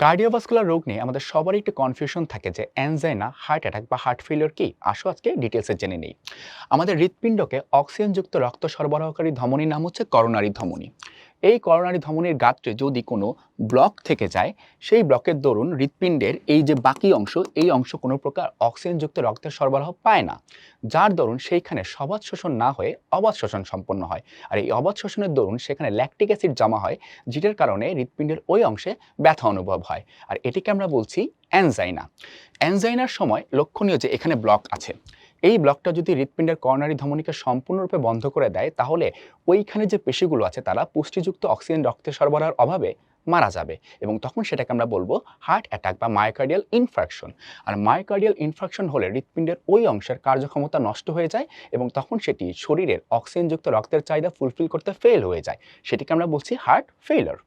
Cardiovascular রোগ নিয়ে আমাদের সবারই একটু কনফিউশন থাকে যে অ্যানজাইনা হার্ট অ্যাটাক বা হার্ট ফেলিওর কি? আসো আজকে ডিটেলসে জেনে নেই। আমাদের হৃৎপিণ্ডকে অক্সিজেনযুক্ত রক্ত সরবরাহকারী ধমনীর নাম হচ্ছে করোনারি ধমনী। এই করোনারি ধমনীর গাত্রে যদি কোনো ব্লক থেকে যায়, সেই ব্লকের দরুন হৃৎপিণ্ডের এই যে বাকি অংশ, এই অংশ কোনো প্রকার অক্সিজেনযুক্ত রক্তের সরবরাহ পায় না। যার দরুন সেইখানে সবাদ শোষণ না হয়ে অবাধ শোষণ সম্পন্ন হয়। আর এই অবাধ শোষণের দরুন সেখানে ল্যাকটিক অ্যাসিড জমা হয়, যেটার কারণে হৃৎপিণ্ডের ওই অংশে ব্যথা অনুভব হয়। আর এটিকে আমরা বলছি অ্যানজাইনা অ্যানজাইনার সময় লক্ষণীয় যে এখানে ব্লক আছে এই ব্লকটা যদি হৃৎপিণ্ডের করোনারি ধমনীকে সম্পূর্ণরূপে বন্ধ করে দেয়, তাহলে ওইখানে যে পেশিগুলো আছে, তারা পুষ্টিযুক্ত অক্সিজেন, রক্তের সরবরাহের অভাবে মারা যাবে। এবং তখন সেটাকে আমরা বলব হার্ট অ্যাটাক বা মায়োকার্ডিয়াল ইনফ্রাকশন আর মায়োকার্ডিয়াল ইনফ্রাকশন হলে হৃৎপিণ্ডের ওই অংশের কার্যক্ষমতা নষ্ট হয়ে যায় এবং তখন সেটি শরীরের অক্সিজেনযুক্ত রক্তের চাহিদা ফুলফিল করতে ফেল হয়ে যায়। সেটিকে আমরা বলছি হার্ট ফেইলার